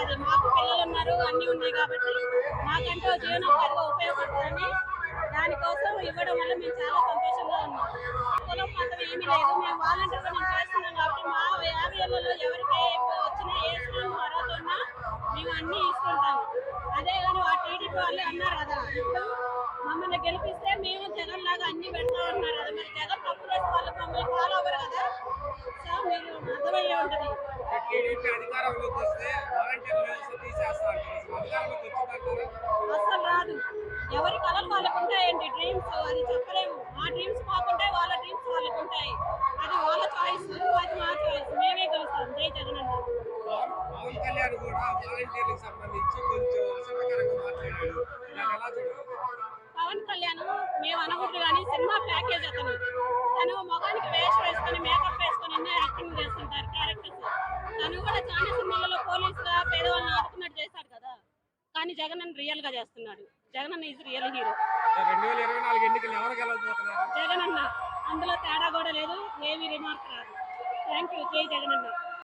అది మాకు పిల్లలు ఉన్నారు అన్ని ఉన్నాయి కాబట్టి మాకంటూ జీవనోపాధిగా ఉపయోగపడుతుందని దానికోసం ఇవ్వడం వల్ల మేము చాలా సంతోషంగా ఉన్నాం. కులం మతం ఏమీ లేదు. మేము వాలంటీర్ మేము చేస్తున్నాం కాబట్టి మా ఏరియాలలో ఎవరికి ఏ వచ్చినా ఏ స్కూల్ అర్హత ఉన్నా మేము అన్ని ఇస్తుంటాము అదే కానీ ఆ టీడీపీ వాళ్ళు అన్నారు కదా మమ్మల్ని గెలిపిస్తే మేము జగన్ లాగా అన్ని పెడతా ఉన్నారు. డ్రీమ్స్ అది చెప్పలేము. మా డ్రీమ్స్ మాకుంటాయి వాళ్ళ డ్రీమ్స్ వాళ్ళకు ఉంటాయి అది వాళ్ళ చాయిస్ అది మా చాయిస్ మేమే గెలుస్తాం. జై జగన్ పవన్ కళ్యాణ్ కూడా వాలంటీర్లకు సంబంధించి కొంచెం అసభ్యకరంగా మాట్లాడాడు. దాన్ని ఎలా చూడాలి పవన్ కళ్యాణ్ మేము అనకూడదు కానీ సినిమా ప్యాకేజ్ అతను. తను మొగానికి వేషం వేసుకొని మేకప్ వేసుకొని యాక్టింగ్ చేస్తుంటారు క్యారెక్టర్స్ తను కూడా చాలా సినిమాలలో పోలీస్గా పేదవాళ్ళని ఆదుకున్నట్టు చేశాడు కదా. కానీ జగన్ అన్న రియల్గా చేస్తున్నాడు. జగన్ అన్న ఈజ్ రియల్ హీరో రెండు వేల ఇరవై నాలుగు ఎన్నికలు ఎవరు గెలవబోతున్నారు? జగన్ అన్న అందులో తేడా కూడా లేదు ఏమి రిమార్క్ రాదు. థ్యాంక్ యూ జై జగన్ అన్న.